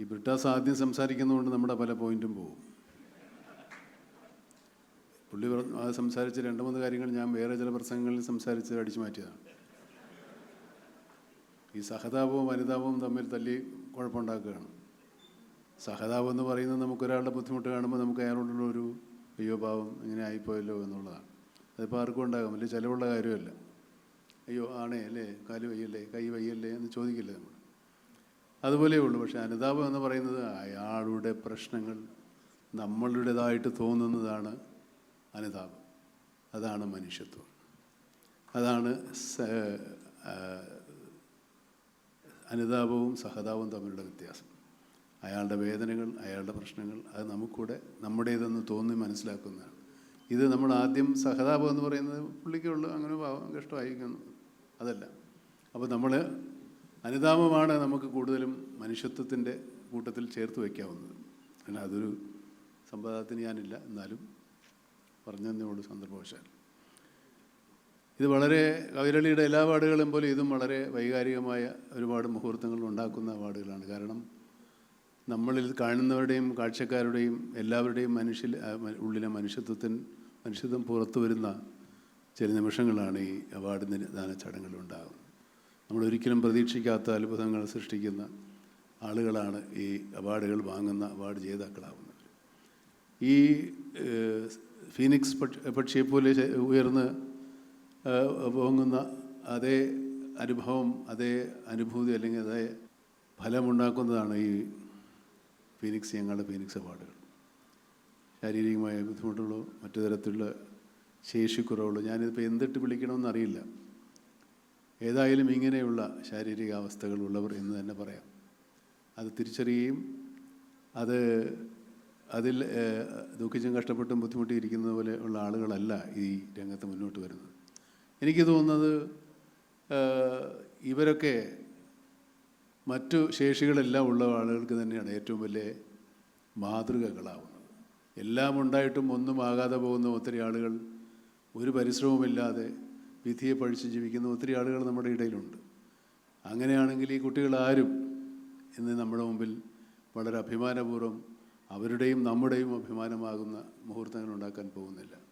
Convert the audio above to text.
ഈ ബ്രിട്ടാസ് ആദ്യം സംസാരിക്കുന്നതുകൊണ്ട് നമ്മുടെ പല പോയിന്റും പോകും. പുള്ളി അത് സംസാരിച്ച രണ്ട് മൂന്ന് കാര്യങ്ങൾ ഞാൻ വേറെ ചില പ്രസംഗങ്ങളിൽ സംസാരിച്ച് അടിച്ചു മാറ്റിയതാണ്. ഈ സഹതാപവും അനുതാപവും തമ്മിൽ തല്ലി കുഴപ്പമുണ്ടാക്കുകയാണ്. സഹതാപം എന്ന് പറയുന്നത് നമുക്കൊരാളുടെ ബുദ്ധിമുട്ട് കാണുമ്പോൾ നമുക്ക് അയാളോടുള്ള ഒരു അയ്യോ പാവം ഇങ്ങനെ ആയിപ്പോയല്ലോ എന്നുള്ളതാണ്. അതിപ്പോൾ ആർക്കും ഉണ്ടാകാം വലിയ ചിലവുള്ള കാര്യമല്ല. അയ്യോ ആണേ അല്ലേ? കാൽ വയ്യല്ലേ? കൈ വയ്യല്ലേ? എന്ന് ചോദിക്കില്ല നമ്മൾ. അതുപോലെയേ ഉള്ളൂ. പക്ഷേ അനുതാപം എന്ന് പറയുന്നത് അയാളുടെ പ്രശ്നങ്ങൾ നമ്മളുടേതായിട്ട് തോന്നുന്നതാണ് അനുതാപം. അതാണ് മനുഷ്യത്വം. അതാണ് അനുതാപവും സഹതാപവും തമ്മിലുള്ള വ്യത്യാസം. അയാളുടെ വേദനകൾ അയാളുടെ പ്രശ്നങ്ങൾ അത് നമുക്കൂടെ നമ്മുടേതെന്ന് തോന്നി മനസ്സിലാക്കുന്നതാണ്. ഇത് നമ്മൾ ആദ്യം സഹതാപം എന്ന് പറയുന്നത് പുള്ളിക്കുള്ളൂ അങ്ങനെ പാവം കഷ്ടമായിരിക്കുന്നു. അതല്ല. അപ്പോൾ നമ്മൾ അനുതാപമാണ് നമുക്ക് കൂടുതലും മനുഷ്യത്വത്തിന്റെ കൂട്ടത്തിൽ ചേർത്ത് വയ്ക്കാവുന്നത്. കാരണം അതൊരു സമ്പ്രദായത്തിന് ഞാനില്ല എന്നാലും പറഞ്ഞതന്നേ ഉള്ളൂ സന്ദർഭവശാൽ. ഇത് വളരെ കൈരളിയുടെ എല്ലാ വാടുകളും പോലെ ഇതും വളരെ വൈകാരികമായ ഒരുപാട് മുഹൂർത്തങ്ങൾ ഉണ്ടാക്കുന്ന വാടുകളാണ് കാരണം നമ്മളിൽ കാണുന്നവരുടെയും കാഴ്ചക്കാരുടെയും എല്ലാവരുടെയും മനുഷ്യ ഉള്ളിലെ മനുഷ്യത്വത്തിന് മനുഷ്യത്വം പുറത്തു വരുന്ന ചില നിമിഷങ്ങളാണ് ഈ അവാർഡ് ദാന നമ്മൾ ഒരിക്കലും പ്രതീക്ഷിക്കാത്ത അത്ഭുതങ്ങൾ സൃഷ്ടിക്കുന്ന ആളുകളാണ് ഈ അവാർഡുകൾ വാങ്ങുന്ന അവാർഡ് ജേതാക്കളാവുന്നത്. ഈ ഫീനിക്സ് പക്ഷി പക്ഷിയെപ്പോലെ ശ- ഉയർന്ന് പൊങ്ങുന്ന അതേ അനുഭവം അതേ അനുഭൂതി അല്ലെങ്കിൽ അതേ ഫലമുണ്ടാക്കുന്നതാണ് ഈ ഫീനിക്സ് ഞങ്ങളുടെ ഫീനിക്സ് അവാർഡുകൾ. ശാരീരികമായ ബുദ്ധിമുട്ടുകളോ മറ്റു തരത്തിലുള്ള ശേഷിക്കുറവുകളോ ഞാനിതിപ്പോൾ എന്തിട്ട് വിളിക്കണമെന്ന് അറിയില്ല. ഏതായാലും ഇങ്ങനെയുള്ള ശാരീരിക അവസ്ഥകളുള്ളവർ എന്ന് തന്നെ പറയാം. അത് തിരിച്ചറിയുകയും അത് അതിൽ ദുഃഖിച്ചും കഷ്ടപ്പെട്ടും ബുദ്ധിമുട്ടിയിരിക്കുന്നത് പോലെ ഉള്ള ആളുകളല്ല ഈ രംഗത്ത് മുന്നോട്ട് വരുന്നത്. എനിക്ക് തോന്നുന്നത് ഇവരൊക്കെ മറ്റു ശേഷികളെല്ലാം ഉള്ള ആളുകൾക്ക് തന്നെയാണ് ഏറ്റവും വലിയ മാതൃകകളാവുന്നത്. എല്ലാം ഉണ്ടായിട്ടും ഒന്നും ആകാതെ പോകുന്ന ഒത്തിരി ആളുകൾ ഒരു പരിശ്രമവുമില്ലാതെ വിധിയെ പഴിച്ച് ജീവിക്കുന്ന ഒത്തിരി ആളുകൾ നമ്മുടെ ഇടയിലുണ്ട്. അങ്ങനെയാണെങ്കിൽ ഈ കുട്ടികൾ ആരും ഇന്ന് നമ്മുടെ മുമ്പിൽ വളരെ അഭിമാനപൂർവം അവരുടെയും നമ്മുടെയും അഭിമാനമാകുന്ന മുഹൂർത്തങ്ങൾ ഉണ്ടാക്കാൻ പോകുന്നില്ല.